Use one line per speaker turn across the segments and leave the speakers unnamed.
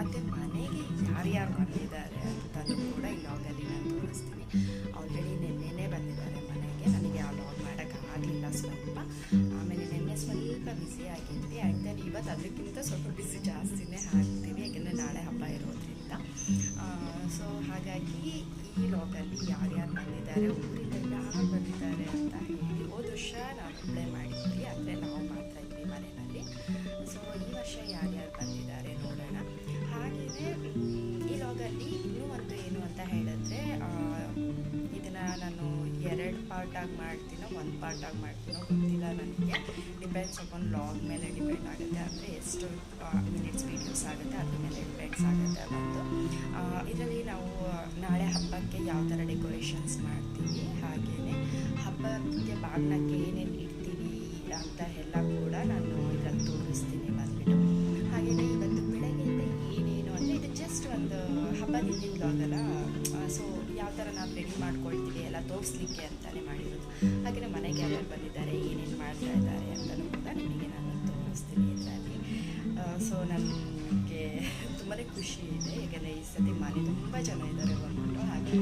ಮತ್ತು ಮನೆಗೆ ಯಾರ್ಯಾರು ಬಂದಿದ್ದಾರೆ ಅಂತಲೂ ಕೂಡ ಈ ಲಾಗಲ್ಲಿ ನಾನು ತೋರಿಸ್ತೀನಿ. ಆಲ್ರೆಡಿ ನಿನ್ನೆನೇ ಬಂದಿದ್ದಾರೆ ಮನೆಗೆ. ನನಗೆ ಆ ಲಾಗ್ ಮಾಡೋಕ್ಕಾಗಲಿಲ್ಲ ಸ್ವಲ್ಪ. ಆಮೇಲೆ ನಿನ್ನೆ ಸ್ವಲ್ಪ ಬಿಸಿ ಆಗಿದ್ದೆ. ಆ್ಯಂಡ್ ದೆನ್ ಇವತ್ತು ಅದಕ್ಕಿಂತ ಸ್ವಲ್ಪ ಬಿಸಿ ಜಾಸ್ತಿನೇ ಹಾಕ್ತೀವಿ ಯಾಕೆಂದರೆ ನಾಳೆ ಹಬ್ಬ ಇರೋದ್ರಿಂದ. ಸೊ ಹಾಗಾಗಿ ಈ ಲಾಗಲ್ಲಿ ಯಾರ್ಯಾರು ಬಂದಿದ್ದಾರೆ, ಊರಿಂದ ಯಾರು ಬಂದಿದ್ದಾರೆ ಅಂತ ಹೇಳಿ ಹೋದ ವರ್ಷ ನಾವು ಅಪ್ಲೈ ಮಾಡಿದ್ವಿ. ಅಂದರೆ ನಾವು ಮಾಡ್ತಾ ಇದ್ವಿ ಮನೆಯಲ್ಲಿ. ಸೊ ಈ ವರ್ಷ ಯಾರ್ಯಾರು ಬಂದಿದ್ದಾರೆ ಹಾಗೆಯೇ ಈ ಲಾಗಲ್ಲಿ ಇನ್ನೂ ಒಂದು ಏನು ಅಂತ ಹೇಳಿದ್ರೆ ಇದನ್ನು ನಾನು ಎರಡು ಪಾರ್ಟಾಗಿ ಮಾಡ್ತೀನೋ, ಒಂದು ಪಾರ್ಟಾಗಿ ಮಾಡ್ತೀನೋ ಗೊತ್ತಿಲ್ಲ ನನಗೆ. ಡಿಪೆಂಡ್ಸ್ ಅಪಾನ್ ಲಾಗ್ ಮೇಲೆ ಡಿಪೆಂಡ್ ಆಗುತ್ತೆ. ಅಂದರೆ ಎಷ್ಟು ಮಿನಿಟ್ಸ್ ವೀಡಿಯೋಸ್ ಆಗುತ್ತೆ, ಅದ್ರ ಮೇಲೆ ಡಿಪೆಂಡ್ಸ್ ಆಗುತ್ತೆ ಮತ್ತು ಇದರಲ್ಲಿ ನಾವು, ನಾಳೆ ಹಬ್ಬಕ್ಕೆ ಯಾವ ಥರ ಡೆಕೋರೇಷನ್ಸ್ ಮಾಡ್ತೀವಿ ಹಾಗೆಯೇ ಹಬ್ಬಕ್ಕೆ ಬಾಗ್ನಕ್ಕೆ ಏನೇನು ಬ್ಲಾಗಲ್ಲ ಸೊ ಯಾವ ಥರ ನಾವು ರೆಡಿ ಮಾಡ್ಕೊಳ್ತೀವಿ ಎಲ್ಲ ತೋರಿಸ್ಲಿಕ್ಕೆ ಅಂತಲೇ ಮಾಡಿರೋದು. ಹಾಗೆಯೇ ಮನೆಗೆ ಯಾರು ಬಂದಿದ್ದಾರೆ, ಏನೇನು ಮಾಡ್ತಾ ಇದ್ದಾರೆ ಅಂತಲೂ ಕೂಡ ನಿಮಗೆ ನಾನು ತೋರಿಸ್ತೀನಿ ಇದರಲ್ಲಿ ಸೊ ನನಗೆ ತುಂಬಾ ಖುಷಿ ಇದೆ, ಯಾಕೆಂದರೆ ಈ ಸತಿ ಮನೆ ತುಂಬ ಜನ ಇದ್ದಾರೆ ಬಂದ್ಬಿಟ್ಟು, ಹಾಗೆ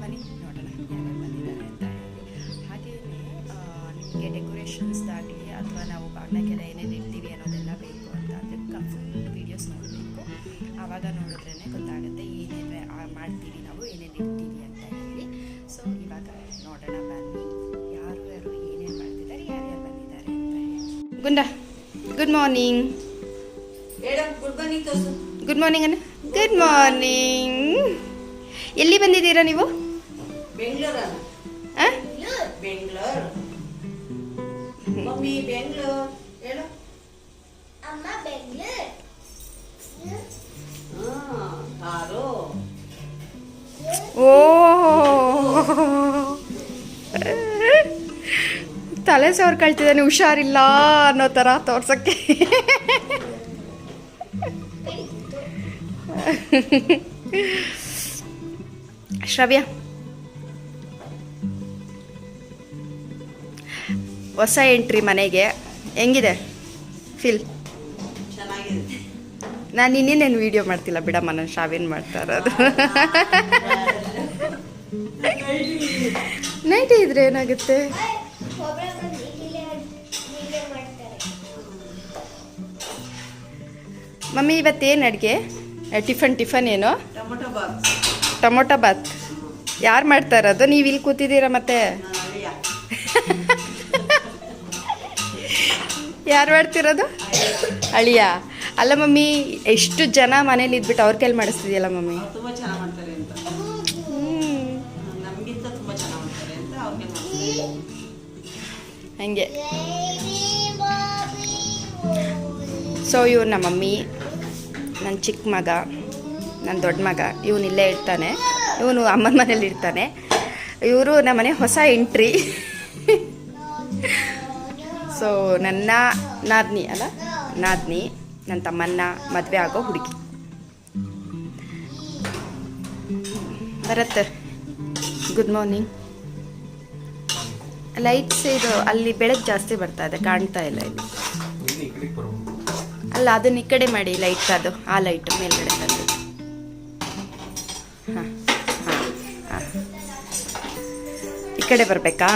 ಬನ್ನಿ ನೋಡೋಣ, ಯಾರು ಬಂದಿದ್ದಾರೆ ಅಂತ ಹೇಳಿ. ಹಾಗೆಯೇ ನಿಮಗೆ ಡೆಕೋರೇಷನ್ಸ್ದಾಗಲಿ ಅಥವಾ ನಾವು ಬಾಗ್ಲಕ್ಕೆಲ್ಲ ಏನೇನು ಮಾಡ್ತೀವಿ ನಾವು ಏನೇನು ಇಡ್ತೀವಿ ಅಂತ ಹೇಳಿ. ಸೊ ಇವಾಗ ನೋಡೋಣ ಬನ್ನಿ ಯಾರು ಯಾರು ಏನೇನು ಮಾಡ್ತಿದ್ದಾರೆ ಯಾರ್ಯಾರು ಬಂದಿದ್ದಾರೆ ಅಂತ ಹೇಳಿ. Gunda good morning
good morning
good morning ಅಣ್ಣ. ಗುಡ್ ಮಾರ್ನಿಂಗ್ ಎಲ್ಲಿ ಬಂದಿದ್ದೀರಾ ನೀವು?
ಬೆಂಗಳೂರ
ಓ. ತಲೆ ಸೋರ್ ಕಳ್ತಿದ್ದಾನೆ ಹುಷಾರಿಲ್ಲ ಅನ್ನೋ ಥರ ತೋರ್ಸಕ್ಕೆ. ಶ್ರವ್ಯ. ಹೊಸ ಎಂಟ್ರಿ ಮನೆಗೆ. ಹೆಂಗಿದೆ? ಫಿಲ್? ನಾನು ಇನ್ನೇನೇನು ವೀಡಿಯೋ ಮಾಡ್ತಿಲ್ಲ ಬಿಡಮ್ಮ ನಾನು ಶಾವೇನು ಮಾಡ್ತಾ ಇರೋದು. ನೈಟ್ ಇದ್ರೆ ಏನಾಗುತ್ತೆ?
ಮಾಡ್ತಾರೆ
ಮಮ್ಮಿ ಇವತ್ತೇನು ಅಡುಗೆ? ಟಿಫನ್ ಟಿಫನ್ ಏನು?
ಟೊಮೊಟೊ ಬಾತ್.
ಯಾರು ಮಾಡ್ತಾ ಇರೋದು? ನೀವು ಇಲ್ಲಿ ಕೂತಿದ್ದೀರಾ ಮತ್ತೆ? ಯಾರು ಮಾಡ್ತಿರೋದು? ಅಳಿಯ. ಅಲ್ಲ ಮಮ್ಮಿ ಎಷ್ಟು ಜನ ಮನೇಲಿ ಇದ್ಬಿಟ್ಟು ಅವ್ರ ಕೈಲಿ ಮಾಡಿಸ್ತಿದ್ಯಲ್ಲ ಮಮ್ಮಿ? ಹಂಗೆ. ಸೊ ಇವ್ರು ನಮ್ಮ ಮಮ್ಮಿ ನನ್ನ ಚಿಕ್ಕ ಮಗ ನನ್ನ ದೊಡ್ಡ ಮಗ, ಇವನು ಇಲ್ಲೇ ಇರ್ತಾನೆ. ಇವನು ಅಮ್ಮನ ಮನೇಲಿ ಇರ್ತಾನೆ. ಇವರು ನಮ್ಮನೆ ಹೊಸ ಎಂಟ್ರಿ ಸೊ ನನ್ನ ನಾದ್ನಿ ಅಲ್ಲ? ನಾದ್ನಿ ನನ್ನ ತಮ್ಮನ್ನ ಮದುವೆ ಆಗೋ ಹುಡುಗಿ. ಬರತ್ತೆ. ಗುಡ್ ಮಾರ್ನಿಂಗ್ ಲೈಟ್ಸ್ ಇದು ಅಲ್ಲಿ ಬೆಳಕು ಜಾಸ್ತಿ ಬರ್ತಾ ಇದೆ ಕಾಣ್ತಾ ಇಲ್ಲ ಇಲ್ಲಿ. ಅಲ್ಲ ಅದನ್ನ ಈ ಕಡೆ ಮಾಡಿ ಲೈಟ್ ಅದು ಆ ಲೈಟ್ ಮೇಲ್ಗಡೆ ತಂದು. ಹಾಂ ಹಾಂ ಹಾಂ. ಈ ಕಡೆ ಬರಬೇಕಾ?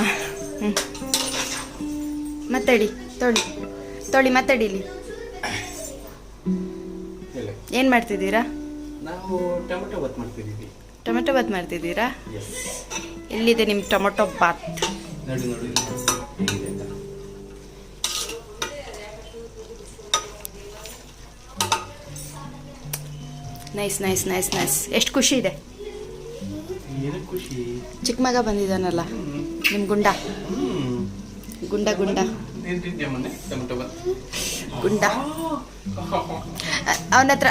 ಹ್ಞೂ ಮಾತಾಡಿ ತೊಳಿ ತೊಳಿ ಮಾತಾಡಿ ಇಲ್ಲಿ. ಏನ್ ಮಾಡ್ತಿದ್ದೀರಾ?
ಟೊಮೆಟೊ ಬಾತ್
ಮಾಡ್ತಿದ್ದೀರಾ? ಎಲ್ಲಿದೆ ನಿಮ್ಮ ಟೊಮೆಟೊ ಬಾತ್
ನೋಡಿ ನೋಡಿ ಹೇಗಿದೆ ಅಂತ?
ನೈಸ್ ನೈಸ್ ನೈಸ್ ನೈಸ್ ಎಷ್ಟು ಖುಷಿ ಇದೆ? ಚಿಕ್ಕ ಮಗ ಬಂದಿದ್ದಾನಲ್ಲ ನಿಮ್ಮ ಗುಂಡ? ಗುಂಡ ಗುಂಡ. ಗುಂಡ. ಅವನ ಹತ್ರ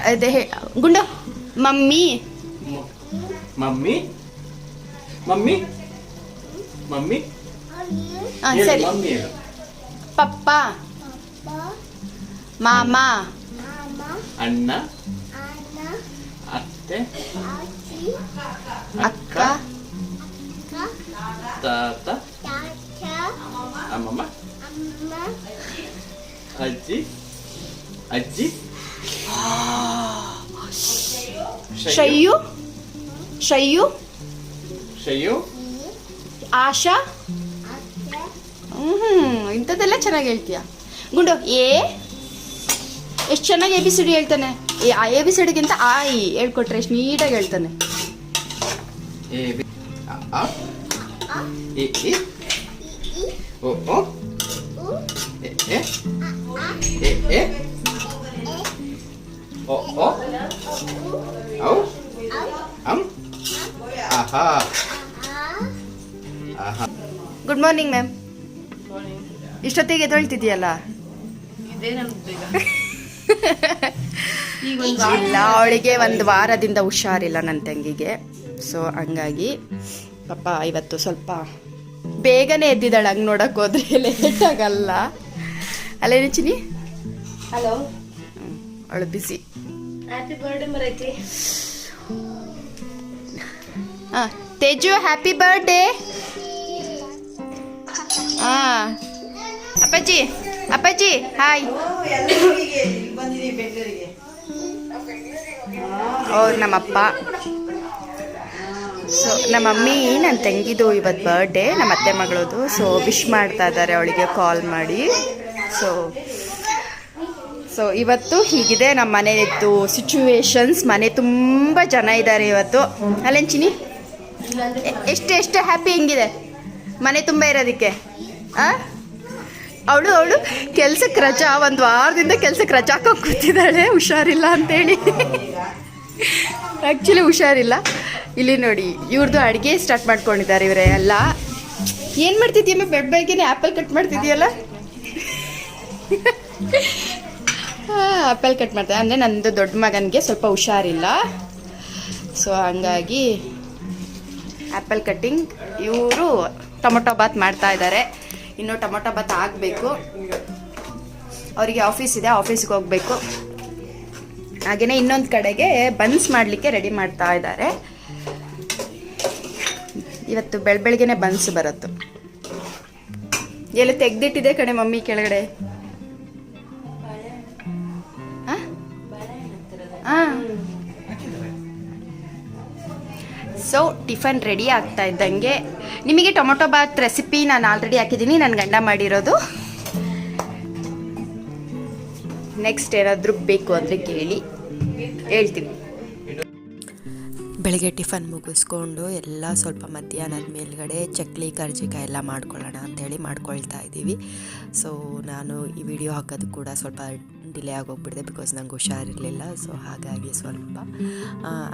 Gunda. Mummy.
Mummy? Mummy? Mummy?
ಹಾಂ
ಹೇಳು,
ಸರಿ
ಮಮ್ಮಿ ಹೇಳು.
ಪಪ್ಪ
ಅಪ್ಪ
ಮಾಮ
ಅಮ್ಮ
ಅಣ್ಣ
ಅಣ್ಣ
ಅತ್ತೆ
ಅಜ್ಜಿ
ಅಕ್ಕ
ಅಕ್ಕ
ತಾತ
ತಾತ
ಅಮ್ಮಮ್ಮ
ಅಮ್ಮ
ಅಜ್ಜಿ ಅಜ್ಜಿ
ಶಯ್ಯು ಶಯ್ಯು
ಶಯ್ಯು
ಆಶಾ ಹ್ಞೂ ಇಂಥದ್ದೆಲ್ಲ ಚೆನ್ನಾಗಿ ಹೇಳ್ತೀಯ ಗುಂಡು ಎ ಎಷ್ಟು ಚೆನ್ನಾಗಿ ಎ ಬಿ ಸಿ ಡಿ ಹೇಳ್ತಾನೆ ಎ ಆ ಎ ಬಿ ಸಿ ಡಿಗಿಂತ ಆ ಇ ಹೇಳ್ಕೊಟ್ರೆ ಎಷ್ಟು ನೀಟಾಗಿ ಹೇಳ್ತಾನೆ
ಎ ಬಿ ಅ ಆ ಎ ಇ ಓ ಓ ಎ ಎ ಎ ಎ ಓ ಓ ಔ ಅಂ ಆಹಾ ಆಹಾ
ಗುಡ್ ಮಾರ್ನಿಂಗ್ ಮ್ಯಾಮ್ ಇಷ್ಟೊತ್ತಿಗೆ
ಈಗ.
ಇಲ್ಲ ಅವಳಿಗೆ ಒಂದು ವಾರದಿಂದ ಹುಷಾರಿಲ್ಲ ನನ್ನ ತಂಗಿಗೆ. ಸೊ ಹಂಗಾಗಿ ಪಾಪ ಇವತ್ತು ಸ್ವಲ್ಪ ಬೇಗನೆ ಎದ್ದಿದ್ದಾಳೆ ಹಂಗೆ ನೋಡಕ್ ಹೋದ್ರೆ ಲೇಟ್ ಆಗಲ್ಲ. ಅಲ್ಲೇನು ಚಿನಿ
ಹಲೋ.
ಅವಳು ಬಿಸಿ
ಹ್ಯಾಪಿ ಬರ್ಡೇ ಮರೈತಿ
ಹಾಂ ತೇಜು ಹ್ಯಾಪಿ ಬರ್ಡೇ ಹಾಂ. ಅಪ್ಪಾಜಿ ಅಪ್ಪಾಜಿ ಹಾಯ್. ಅವ್ರು ನಮ್ಮಪ್ಪ. ಸೊ ನಮ್ಮ ಮಮ್ಮಿ ನನ್ನ ತಂಗಿದು ಇವತ್ತು ಬರ್ಡೇ ನಮ್ಮ ಅತ್ತೆ ಮಗಳದು. ಸೊ ವಿಶ್ ಮಾಡ್ತಾ ಇದ್ದಾರೆ ಅವಳಿಗೆ ಕಾಲ್ ಮಾಡಿ. ಸೊ ಸೊ ಇವತ್ತು ಹೀಗಿದೆ ನಮ್ಮ ಮನೆಯದ್ದು ಸಿಚುವೇಶನ್ಸ್ ಮನೆ ತುಂಬ ಜನ ಇದ್ದಾರೆ ಇವತ್ತು. ಅಲ್ಲೆಂಚಿನಿ ಚಿನಿ ಎಷ್ಟು ಎಷ್ಟು ಹ್ಯಾಪಿ ಹೆಂಗಿದೆ? ಮನೆ ತುಂಬ ಇರೋದಕ್ಕೆ ಆ? ಅವಳು ಅವಳು ಕೆಲ್ಸಕ್ಕೆ ರಜಾ, ಒಂದು ವಾರದಿಂದ ಕೆಲ್ಸಕ್ಕೆ ರಜಾ ಹಾಕೋಕೆ ಕೂತಿದ್ದಾಳೆ. ಹುಷಾರಿಲ್ಲ ಅಂತೇಳಿ. ಆ್ಯಕ್ಚುಲಿ ಹುಷಾರಿಲ್ಲ. ಇಲ್ಲಿ ನೋಡಿ ಇವ್ರದ್ದು ಅಡುಗೆ ಸ್ಟಾರ್ಟ್ ಮಾಡ್ಕೊಂಡಿದ್ದಾರೆ ಇವರೇ ಎಲ್ಲ. ಏನು ಮಾಡ್ತಿದ್ಯಮ್ಮ ಬೆಡ್ ಬೈಗೇನೆ ಆ್ಯಪಲ್ ಕಟ್ ಮಾಡ್ತಿದ್ಯಲ್ಲ? ಆ್ಯಪಲ್ ಕಟ್ ಮಾಡ್ತಾರೆ ಅಂದರೆ ನಂದು ದೊಡ್ಡ ಮಗನಿಗೆ ಸ್ವಲ್ಪ ಹುಷಾರಿಲ್ಲ. ಸೊ ಹಂಗಾಗಿ ಆ್ಯಪಲ್ ಕಟ್ಟಿಂಗ್ ಇವರು ಟೊಮೊಟೊ ಬಾತ್ ಮಾಡ್ತಾ ಇದ್ದಾರೆ. ಇನ್ನು ಟೊಮೊಟೊ ಭತ್ತ ಆಗಬೇಕು ಅವರಿಗೆ ಆಫೀಸ್ ಇದೆ ಆಫೀಸ್ಗೆ ಹೋಗಬೇಕು. ಹಾಗೆಯೇ ಇನ್ನೊಂದು ಕಡೆಗೆ ಬನ್ಸ್ ಮಾಡಲಿಕ್ಕೆ ರೆಡಿ ಮಾಡ್ತಾ ಇದ್ದಾರೆ. ಇವತ್ತು ಬೆಳ ಬನ್ಸ್ ಬರುತ್ತೆ. ಎಲ್ಲ ತೆಗ್ದಿಟ್ಟಿದೆ ಕಡೆ ಮಮ್ಮಿ ಕೆಳಗಡೆ? ಸೊ ಟಿಫನ್ ರೆಡಿ ಆಗ್ತಾ ಇದ್ದಂಗೆ. ನಿಮಗೆ ಟೊಮೊಟೊ ಬಾತ್ ರೆಸಿಪಿ ನಾನು ಆಲ್ರೆಡಿ ಹಾಕಿದ್ದೀನಿ ನನ್ನ ಗಂಡ ಮಾಡಿರೋದು. ನೆಕ್ಸ್ಟ್ ಏನಾದರೂ ಬೇಕು ಅಂದರೆ ಕೇಳಿ. ಹೇಳ್ತೀನಿ.
ಬೆಳಗ್ಗೆ ಟಿಫನ್ ಮುಗಿಸ್ಕೊಂಡು ಎಲ್ಲ ಸ್ವಲ್ಪ ಮಧ್ಯಾಹ್ನದ ಮೇಲ್ಗಡೆ ಚಕ್ಲಿ, ಕರ್ಜಿಕಾಯಿ ಎಲ್ಲ ಮಾಡ್ಕೊಳ್ಳೋಣ ಅಂಥೇಳಿ ಮಾಡ್ಕೊಳ್ತಾ ಇದ್ದೀವಿ. ಸೊ ನಾನು ಈ ವಿಡಿಯೋ ಹಾಕೋದು ಕೂಡ ಸ್ವಲ್ಪ ಡಿಲೇ ಆಗೋಗ್ಬಿಟ್ಟಿದೆ ಬಿಕಾಸ್ ನಂಗೆ ಹುಷಾರಿರಲಿಲ್ಲ. ಸೊ ಹಾಗಾಗಿ ಸ್ವಲ್ಪ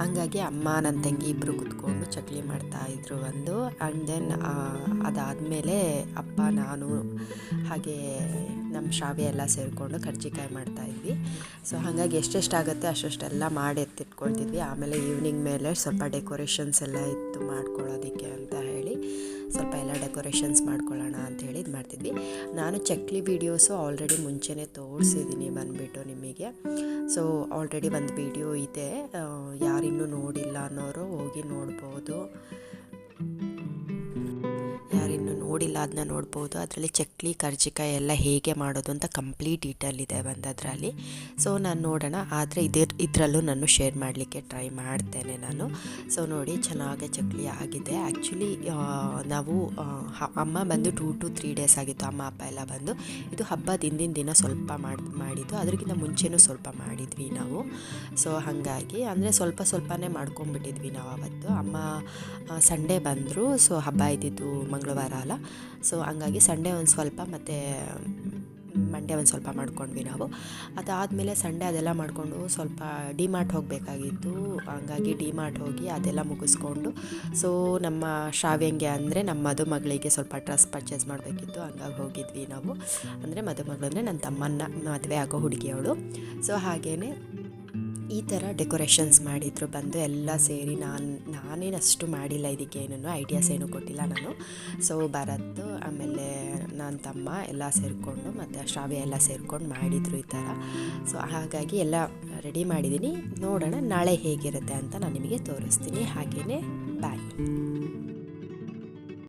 ಹಂಗಾಗಿ ಅಮ್ಮ ನನ್ನ ತಂಗಿ ಇಬ್ಬರು ಕುತ್ಕೊಂಡು ಚಕ್ಲಿ ಮಾಡ್ತಾಯಿದ್ರು ಒಂದು. ಆ್ಯಂಡ್ ದೆನ್ ಅದಾದಮೇಲೆ ಅಪ್ಪ, ನಾನು ಹಾಗೆ ನಮ್ಮ ಶ್ರಾವ್ಯ ಎಲ್ಲ ಸೇರಿಕೊಂಡು ಕರ್ಜಿಕಾಯಿ ಮಾಡ್ತಾಯಿದ್ವಿ ಸೊ ಹಾಗಾಗಿ ಎಷ್ಟೆಷ್ಟಾಗುತ್ತೆ ಅಷ್ಟೆಷ್ಟೆಲ್ಲ ಮಾಡಿ ಎತ್ತಿಟ್ಕೊಳ್ತಿದ್ವಿ. ಆಮೇಲೆ ಈವ್ನಿಂಗ್ ಮೇಲೆ ಸ್ವಲ್ಪ ಡೆಕೋರೇಷನ್ಸ್ ಎಲ್ಲ ಇತ್ತು ಮಾಡ್ಕೊಳ್ಳೋದಕ್ಕೆ ಅಂತ ಹೇಳಿ ಸ್ವಲ್ಪ ಎಲ್ಲ ಡೆಕೋರೇಷನ್ಸ್ ಮಾಡ್ಕೊಳ್ಳೋಣ ಅಂತ ಹೇಳಿ ಇದು ಮಾಡ್ತಿದ್ವಿ. ನಾನು ಚಕ್ಲಿ ವೀಡಿಯೋಸು ಆಲ್ರೆಡಿ ಮುಂಚೆನೇ ತೋರಿಸಿದ್ದೀನಿ ಬಂದುಬಿಟ್ಟು ನಿಮಗೆ. ಸೊ ಆಲ್ರೆಡಿ ಒಂದು ವಿಡಿಯೋ ಇದೆ. ಯಾರಿನ್ನೂ ನೋಡಿಲ್ಲ ಅನ್ನೋರು ಹೋಗಿ ನೋಡ್ಬೋದು. ನೋಡಿಲ್ಲ ಅದನ್ನ ನೋಡ್ಬೋದು. ಅದರಲ್ಲಿ ಚಕ್ಲಿ, ಕರ್ಜಿಕಾಯಿ ಎಲ್ಲ ಹೇಗೆ ಮಾಡೋದು ಅಂತ ಕಂಪ್ಲೀಟ್ ಡೀಟೇಲ್ ಇದೆ ಬಂದದ್ರಲ್ಲಿ. ಸೊ ನಾನು ನೋಡೋಣ. ಆದರೆ ಇದರ ಇದರಲ್ಲೂ ನಾನು ಶೇರ್ ಮಾಡಲಿಕ್ಕೆ ಟ್ರೈ ಮಾಡ್ತೇನೆ ನಾನು. ಸೊ ನೋಡಿ, ಚೆನ್ನಾಗೆ ಚಕ್ಲಿ ಆಗಿದೆ. ಆ್ಯಕ್ಚುಲಿ ನಾವು ಅಮ್ಮ ಬಂದು ಟೂ ಟು ತ್ರೀ ಡೇಸ್ ಆಗಿತ್ತು. ಅಮ್ಮ, ಅಪ್ಪ ಎಲ್ಲ ಬಂದು. ಇದು ಹಬ್ಬ ಹಿಂದಿನ ದಿನ ಸ್ವಲ್ಪ ಮಾಡಿ, ಮಾಡಿದ್ದು. ಅದಕ್ಕಿಂತ ಮುಂಚೆನೂ ಸ್ವಲ್ಪ ಮಾಡಿದ್ವಿ ನಾವು. ಸೊ ಹಾಗಾಗಿ, ಅಂದರೆ ಸ್ವಲ್ಪ ಸ್ವಲ್ಪನೇ ಮಾಡ್ಕೊಂಡ್ಬಿಟ್ಟಿದ್ವಿ ನಾವು ಅವತ್ತು. ಅಮ್ಮ ಸಂಡೇ ಬಂದರು. ಸೊ ಹಬ್ಬ ಇದ್ದಿದ್ದು ಮಂಗಳವಾರ ಅಲ್ಲ. ಸೊ ಹಂಗಾಗಿ ಸಂಡೇ ಒಂದು ಸ್ವಲ್ಪ ಮತ್ತು ಮಂಡೇ ಒಂದು ಸ್ವಲ್ಪ ಮಾಡ್ಕೊಂಡ್ವಿ ನಾವು. ಅದಾದಮೇಲೆ ಸಂಡೇ ಅದೆಲ್ಲ ಮಾಡಿಕೊಂಡು ಸ್ವಲ್ಪ ಡಿಮಾರ್ಟ್ ಹೋಗಬೇಕಾಗಿತ್ತು. ಹಂಗಾಗಿ ಡಿಮಾರ್ಟ್ ಹೋಗಿ ಅದೆಲ್ಲ ಮುಗಿಸ್ಕೊಂಡು ಸೊ ನಮ್ಮ ಶ್ರಾವ್ಯಂಗೆ ಅಂದರೆ ನಮ್ಮ ಮದುಮಗಳಿಗೆ ಸ್ವಲ್ಪ ಡ್ರೆಸ್ ಪರ್ಚೇಸ್ ಮಾಡಬೇಕಿತ್ತು. ಹಂಗಾಗಿ ಹೋಗಿದ್ವಿ ನಾವು. ಅಂದರೆ ಮದುಮಗಳು ಅಂದರೆ ನನ್ನ ತಮ್ಮನ್ನ ಮದುವೆ ಆಗೋ ಹುಡುಗಿಯವಳು. ಸೊ ಹಾಗೇ ಈ ಥರ ಡೆಕೋರೇಷನ್ಸ್ ಮಾಡಿದ್ರು, ಬಂದು ಎಲ್ಲ ಸೇರಿ ನಾನು ನಾನೇನು ಅಷ್ಟು ಮಾಡಿಲ್ಲ ಇದಕ್ಕೆ ಏನೇನು ಐಡಿಯಾಸ್ ಏನೂ ಕೊಟ್ಟಿಲ್ಲ ನಾನು. ಸೊ ಭರತ್, ಆಮೇಲೆ ನನ್ನ ತಮ್ಮ ಎಲ್ಲ ಸೇರಿಕೊಂಡು ಮತ್ತು ಶ್ರಾವ್ಯ ಎಲ್ಲ ಸೇರಿಕೊಂಡು ಮಾಡಿದರು ಈ ಥರ. ಸೊ ಹಾಗಾಗಿ ಎಲ್ಲ ರೆಡಿ ಮಾಡಿದ್ದೀನಿ. ನೋಡೋಣ ನಾಳೆ ಹೇಗಿರುತ್ತೆ ಅಂತ ನಾನು ನಿಮಗೆ ತೋರಿಸ್ತೀನಿ. ಹಾಗೆಯೇ ಬಾಯ್